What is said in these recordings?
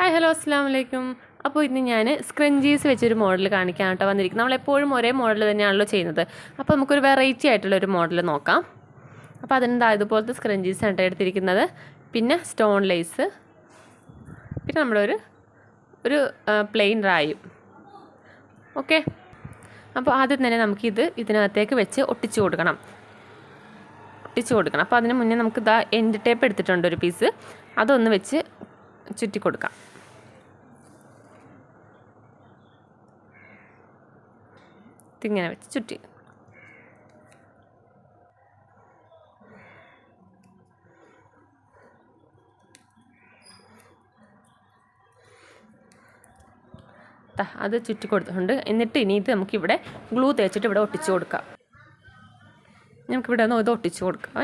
Hi hello അസ്സാം വലൈക്കും അപ്പോൾ ഇന്ന് ഞാൻ സ്ക്രഞ്ചീസ് വെച്ചൊരു മോഡൽ കാണിക്കാൻ കേട്ടോ വന്നിരിക്കുന്നത്. നമ്മളെപ്പോഴും ഒരേ മോഡൽ തന്നെയാണല്ലോ ചെയ്യുന്നത്. അപ്പോൾ നമുക്കൊരു വെറൈറ്റി ആയിട്ടുള്ള ഒരു മോഡൽ നോക്കാം. അപ്പോൾ അതിനെന്താ ഇതുപോലത്തെ സ്ക്രഞ്ചീസ് ആണ് എടുത്തിരിക്കുന്നത്. പിന്നെ സ്റ്റോൺ ലേസ് പിന്നെ നമ്മളൊരു ഒരു പ്ലെയിൻ റായും. ഓക്കെ അപ്പോൾ ആദ്യം തന്നെ നമുക്കിത് ഇതിനകത്തേക്ക് വെച്ച് ഒട്ടിച്ച് കൊടുക്കണം. ഒട്ടിച്ച് കൊടുക്കണം. അപ്പോൾ അതിന് മുന്നേ നമുക്ക് ഇതാ എൻഡ് ടേപ്പ് എടുത്തിട്ടുണ്ട് ഒരു പീസ് അതൊന്ന് വെച്ച് ചുറ്റി കൊടുക്കാം. ഇതിങ്ങനെ വെച്ച് ചുറ്റി. അത് ചുറ്റി കൊടുത്തിട്ടുണ്ട്. എന്നിട്ട് ഇനി ഇത് നമുക്കിവിടെ ഗ്ലൂ തേച്ചിട്ട് ഇവിടെ ഒട്ടിച്ചു കൊടുക്കാം. നമുക്കിവിടെ ഒന്ന് ഇത് ഒട്ടിച്ചു കൊടുക്കാം.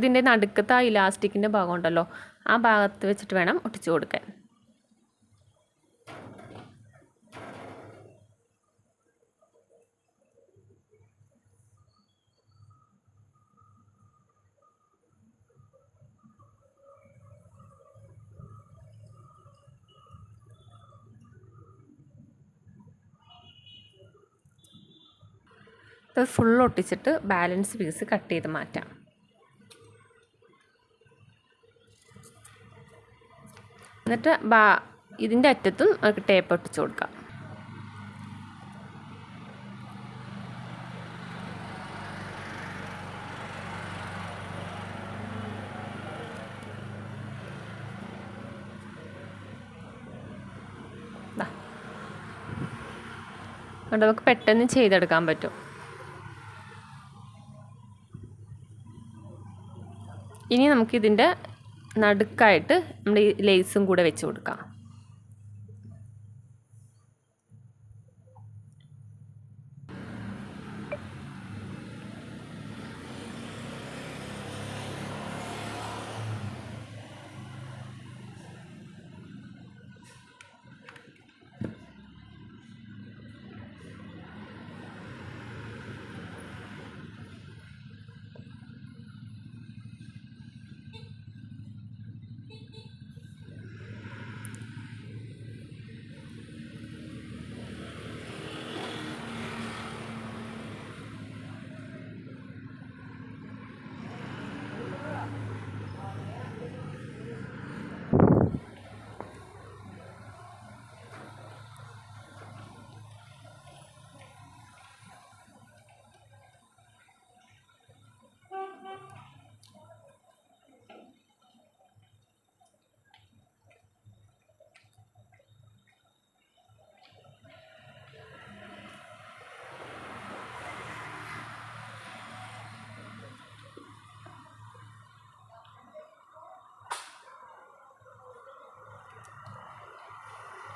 ഇതിന്റെ നടുക്കത്തെ ആ ഇലാസ്റ്റിക്കിന്റെ ഭാഗം ഉണ്ടല്ലോ ആ ഭാഗത്ത് വെച്ചിട്ട് വേണം ഒട്ടിച്ചു കൊടുക്കാൻ. ഇത് ഫുൾ ഒട്ടിച്ചിട്ട് ബാലൻസ് പീസ് കട്ട് ചെയ്ത് മാറ്റാം. എന്നിട്ട് ബാ ഇതിന്റെ അറ്റത്തും നമുക്ക് ടേപ്പ് ഒട്ടിച്ച് കൊടുക്കാം. അതുകൊണ്ട് നമുക്ക് പെട്ടെന്ന് ചെയ്തെടുക്കാൻ പറ്റും. ഇനി നമുക്കിതിന്റെ നടുക്കായിട്ട് നമ്മൾ ഈ ലേസും കൂടെ വെച്ച് കൊടുക്കാം.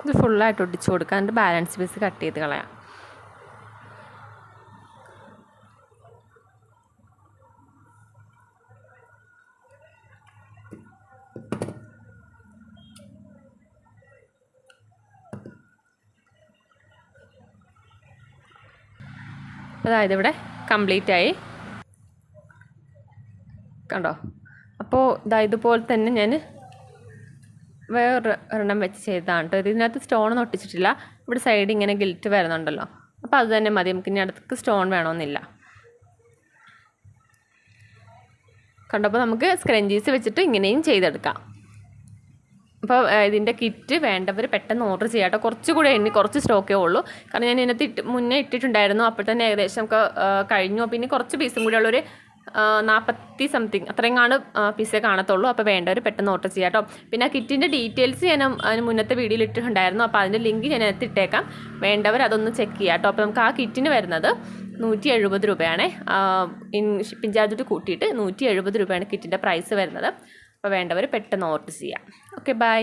ഇത് ഫുള്ളായിട്ട് ഒട്ടിച്ച് കൊടുക്കുക എന്നിട്ട് ബാലൻസ് പീസ് കട്ട് ചെയ്ത് കളയാം. അതായത് ഇവിടെ കംപ്ലീറ്റ് ആയി. കണ്ടോ? അപ്പോൾ ഇതാ ഇതുപോലെ തന്നെ ഞാൻ വേറൊരു ഒരെണ്ണം വെച്ച് ചെയ്തതാണ് കേട്ടോ. ഇതിനകത്ത് സ്റ്റോൺ ഒട്ടിച്ചിട്ടില്ല. ഇവിടെ സൈഡ് ഇങ്ങനെ ഗിൽറ്റ് വരുന്നുണ്ടല്ലോ. അപ്പോൾ അത് തന്നെ മതി. നമുക്ക് ഇനി അടുത്തേക്ക് സ്റ്റോൺ വേണമെന്നില്ല. കണ്ടപ്പോൾ നമുക്ക് സ്ക്രഞ്ചീസ് വെച്ചിട്ട് ഇങ്ങനെയും ചെയ്തെടുക്കാം. അപ്പോൾ ഇതിന്റെ കിറ്റ് വേണ്ടവർ പെട്ടെന്ന് ഓർഡർ ചെയ്യാം കേട്ടോ. കുറച്ചുകൂടെ എണ്ണി കുറച്ച് സ്റ്റോക്കേ ഉള്ളൂ. കാരണം ഞാൻ ഇതിനകത്ത് ഇട്ട് മുന്നേ ഇട്ടിട്ടുണ്ടായിരുന്നു. അപ്പോൾ തന്നെ ഏകദേശം നമുക്ക് കഴിഞ്ഞു. പിന്നെ കുറച്ച് പീസും കൂടെ ഉള്ളൊരു നാൽപ്പത്തി സംതിങ് അത്രയും കാണും പീസേ കാണത്തുള്ളൂ. അപ്പോൾ വേണ്ടവർ പെട്ടെന്ന് ഓർഡർ ചെയ്യാം കേട്ടോ പിന്നെ ആ കിറ്റിന്റെ ഡീറ്റെയിൽസ് ഞാൻ അതിന് മുന്നത്തെ വീഡിയോയിൽ ഇട്ടിട്ടുണ്ടായിരുന്നു. അപ്പോൾ അതിന്റെ ലിങ്ക് ഞാൻ എത്തിയിട്ടേക്കാം വേണ്ടവർ അതൊന്ന് ചെക്ക് ചെയ്യാം കേട്ടോ അപ്പോൾ നമുക്ക് ആ കിറ്റിന് വരുന്നത് നൂറ്റി എഴുപത് രൂപയാണ് ഷിപ്പിംഗ് ചാർജ് കൂട്ടിയിട്ട് നൂറ്റി എഴുപത് രൂപയാണ് കിറ്റിന്റെ പ്രൈസ് വരുന്നത്. അപ്പോൾ വേണ്ടവർ പെട്ടെന്ന് ഓർഡർ ചെയ്യാം. Okay bye